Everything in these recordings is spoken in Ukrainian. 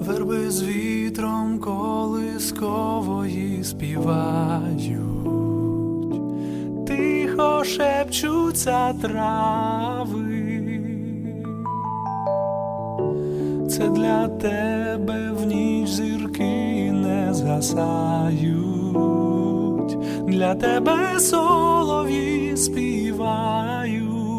Верби з вітром колискової співають, тихо шепчуться трави. Це для тебе в ніч зірки не згасають, для тебе солов'ї співають.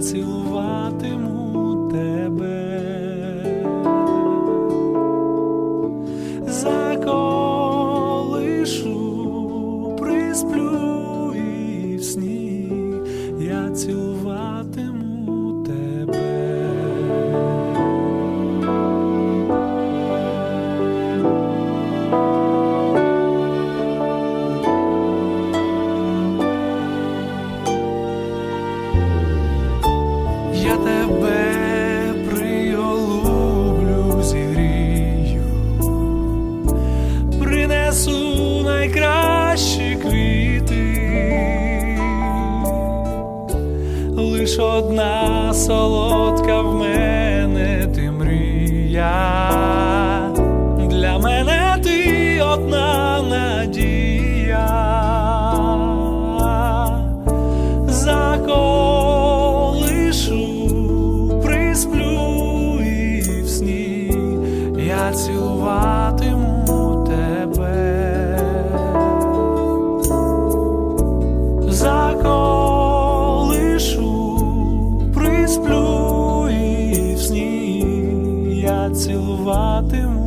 Цілуватиму тебе. Заколишу, присплю і в сні я цілуватиму приголублю, зігрію, принесу найкращі квіти, лиш одна солодка в мене ти мрія. цілуватиму тебе, заколишу, присплю і в сні я цілуватиму.